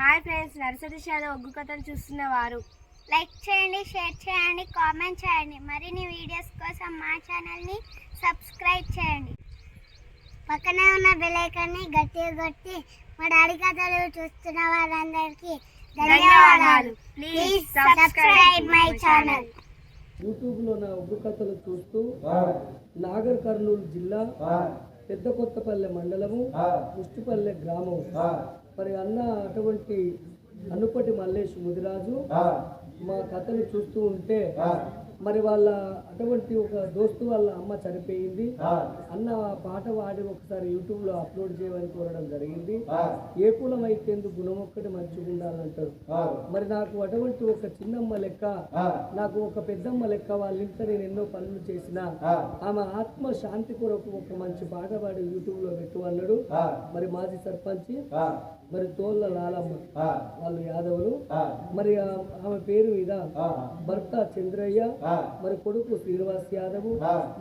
Hi friends nursery షాలో ఒగ్గు కథలు చూస్తున్న వారు. లైక్ చేయండి షేర్ చేయండి కామెంట్ చేయండి. మరిన్ని వీడియోస్ కోసం మా ఛానల్ని సబ్స్క్రైబ్ చేయండి. పక్కనే ఉన్న బెల్ ఐకాన్ని గట్టిగా కొట్టి మా డాడీ కథలు చూస్తున్న వారందరికీ ధన్యవాదాలు. ప్లీజ్ సబ్స్క్రైబ్ మై ఛానల్ యూట్యూబ్లో నా ఉగ్గు కథలు చూస్తూ నాగర్ కర్నూలు జిల్లా పెద్ద కొత్తపల్లె మండలము ముష్టిపల్లె గ్రామం. మరి అన్న అటువంటి అనుపటి మల్లేష్ ముదిరాజు మా కథలు చూస్తూ ఉంటే మరి వాళ్ళ అటువంటి ఒక దోస్తు వాళ్ళ అమ్మ చనిపోయింది. అన్న ఆ పాట పాడి ఒకసారి యూట్యూబ్లో అప్లోడ్ చేయమని కోరడం జరిగింది. ఏ కులం అయితే గుణం ఒక్కటి మంచిగా ఉండాలంటారు? మరి నాకు అటువంటి ఒక చిన్నమ్మ లెక్క నాకు ఒక పెద్దమ్మ లెక్క వాళ్ళ ఇంట్లో నేను ఎన్నో పనులు చేసిన ఆమె ఆత్మ శాంతి కొరకు ఒక మంచి పాట పాడి యూట్యూబ్లో పెట్టు అన్నాడు. మరి మాజీ సర్పంచ్ మరి తోళ్ళ లాలమ్మ వాళ్ళు యాదవులు. మరి ఆమె పేరు మీద భర్త చంద్రయ్య మరి కొడుకు శ్రీనివాస్ యాదవ్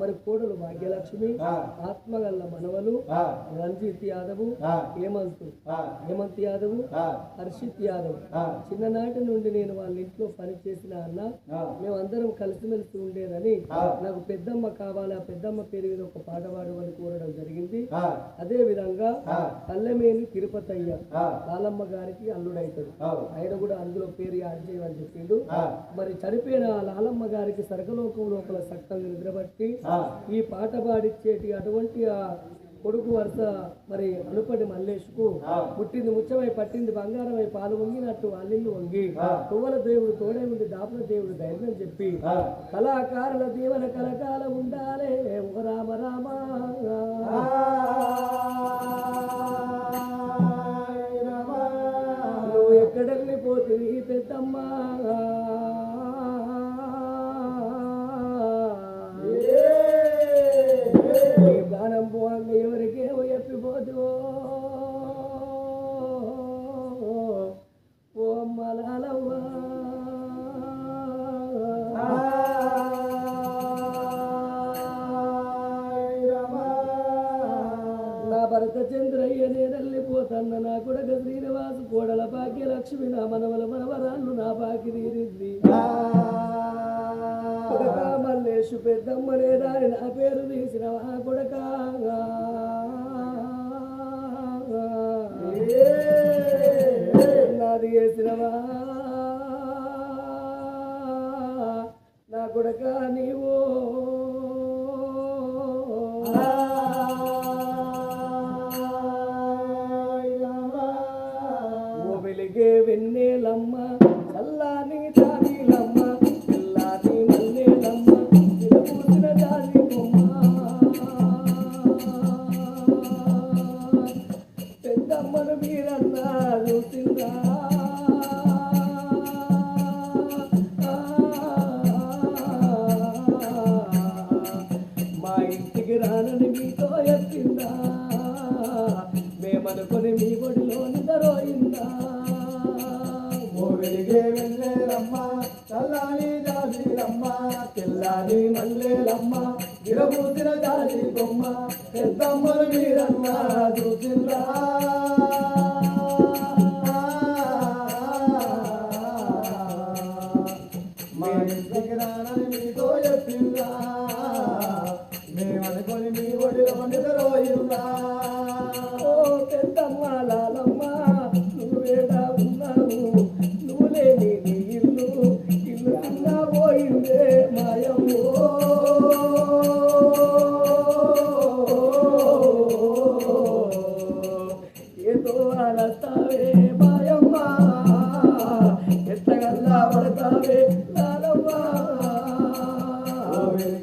మరి కోడలు భాగ్యలక్ష్మి ఆత్మగల్ల మనవలు రంజిత్ యాదవ్ హేమంత్ హేమంత్ యాదవ్ హర్షిత్ యాదవ్. చిన్ననాటి నుండి నేను వాళ్ళ ఇంట్లో పని చేసిన అన్న మేమందరం కలిసిమెలిసి ఉండేదని నాకు పెద్దమ్మ కావాలి ఆ పెద్దమ్మ పేరు మీద ఒక పాట పాడమని కోరడం జరిగింది. అదే విధంగా పల్లెమేని తిరుపతయ్య. లాలమ్మ గారికి అల్లుడైతాడు. ఆయన కూడా అందులో పేరు యాడ్ చేయమని చెప్పిండు. మరి చనిపోయిన లాలమ్మ గారికి సర్గలోకం లోపల సక్కంగా నిద్రబట్టి ఈ పాట పాడిచ్చేటి అటువంటి ఆ కొడుకు వరుస మరి అనుపటి మల్లేష్కు పుట్టింది ముచ్చమై పట్టింది బంగారమై పాలు వంగినట్టు అల్లిల్లు వంగి తువ్వల దేవుడు తోడే ఉండి దాపుల దేవుడు ధైర్యం చెప్పి కళాకారుల దీవెన కలకాల ఉండాలే. ఓ రామ రామ அம்மா చంద్రయ్య నేనెళ్ళిపోతన్న నా కొడక శ్రీనివాసు కోడల భాగ్యలక్ష్మి నా మనవల మనవరాళ్ళు నా బాకి తీరింది. మల్లేషు పెద్దమ్మ లేదా నా పేరు తీసిన ఆ కొడక. నాది చేసినవా నా కొడక నీవు వెలిగే వెన్నెలమ్మ చల్లని జానీలమ్మ గిరబూసిన జాజి బొమ్మ పెద్దమ్మలు మీరన్న చూసిందా? మా ఇంటికి రానని మీతో చెప్పిందా? మేమనుకొని మీ ఒడిలో నిద్రోయిందా ఓ పెద్దమ్మ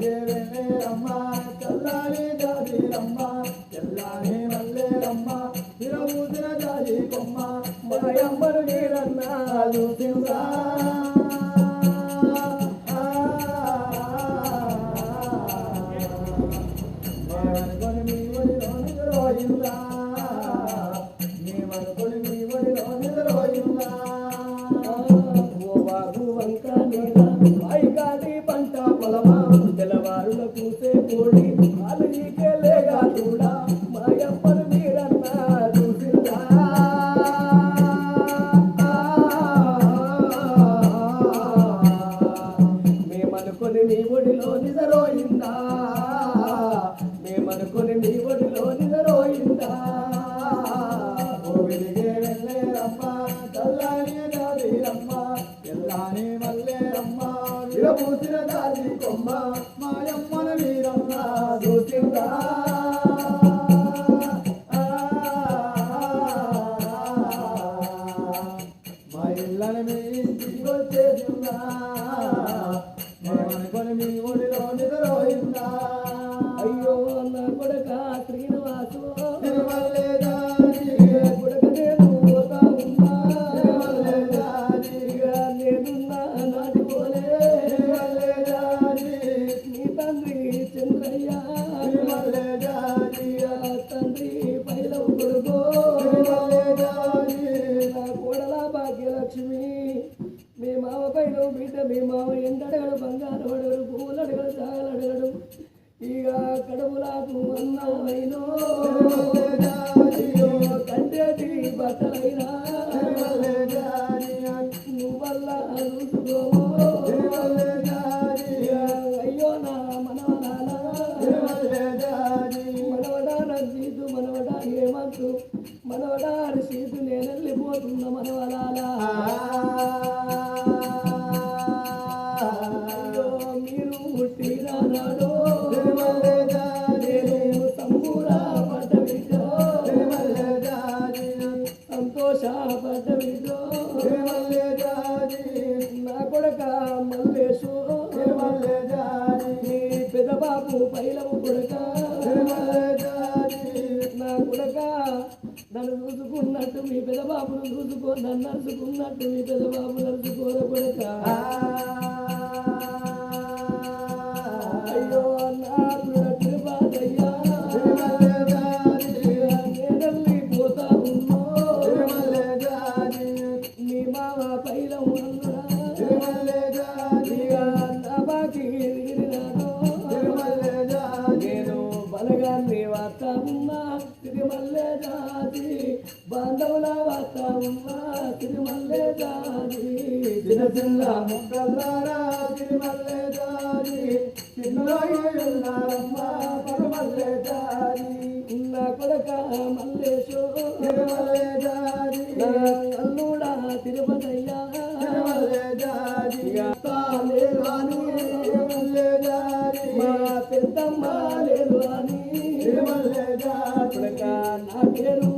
రమ్మ చల్లారి జాజి రమ్మ చల్లారి మల్లె రమ్మ తిరమూసిన జాజి కొమ్మ మరయమ్మరు నీరన్నాలు తిరుగా మరగొని మీ వరి రోని రోయిల్లా Tula. భాగ్యలక్ష్మి మీ మామ పైన బిడ్డ మీ మామ ఎండడగడు బంగారం అడగడు పువ్వులు అడగడు చాగలు అడగడు. ఇక కడుపులాకు అన్నమైనో అయ్యో బట్టలైనా మల్లేశు నీ పెద్ద పైలము కొడక నా కొడక నన్ను చూసుకున్నట్టు మీ పెద్ద బాబును చూసుకో నన్ను నడుచుకున్నట్టు మీ పెద్ద బాబు నడుచుకోర కొడక. చిన్న ముక్కల్లారా తిరుమల్లే దారి. చిన్నమ్మ పరమల్లే దారి నా కొడక మల్లేశో తిరుమల్లే దారి నా అల్లుడా తిరుమల్లే దారి తిరుమల్లే దారి మా పెద్దమ్మ లేదు అని తిరుమల్లే దారి నా పేరు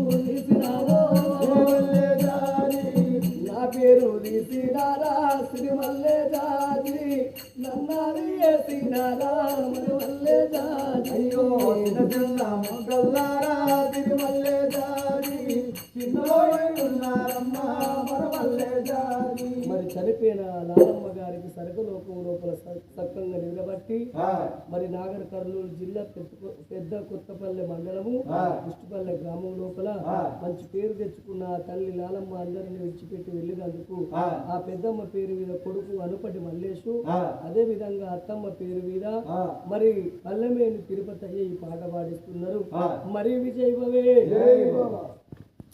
అయ్యో చిన్న తిరుమల్లే చిన్నోయి ఉన్నారమ్మ పరమల్లే దారి మరి చనిపోయిన లాలమ్మ గారికి సరుకులోకం లోపల స- సక్కంగా నిలబట్టి మరి నాగర్ కర్నూలు జిల్లా పెద్ద పెద్ద కొత్తపల్లె మండలము ఆ. పుష్టిపల్లె గ్రామం లోపల. మంచి పేరు తెచ్చుకున్న తల్లి లాలమ్మ అందరిని విడిచిపెట్టి వెళ్ళినందుకు ఆ. పెద్దమ్మ పేరు మీద కొడుకు అనుపటి మల్లేషు. అదే విధంగా అత్తమ్మ పేరు మీద. మరి పల్లెమేని తిరుపతి అయ్యే ఈ పాట పాడిస్తున్నారు. మరి విజయ్ భవే బాబా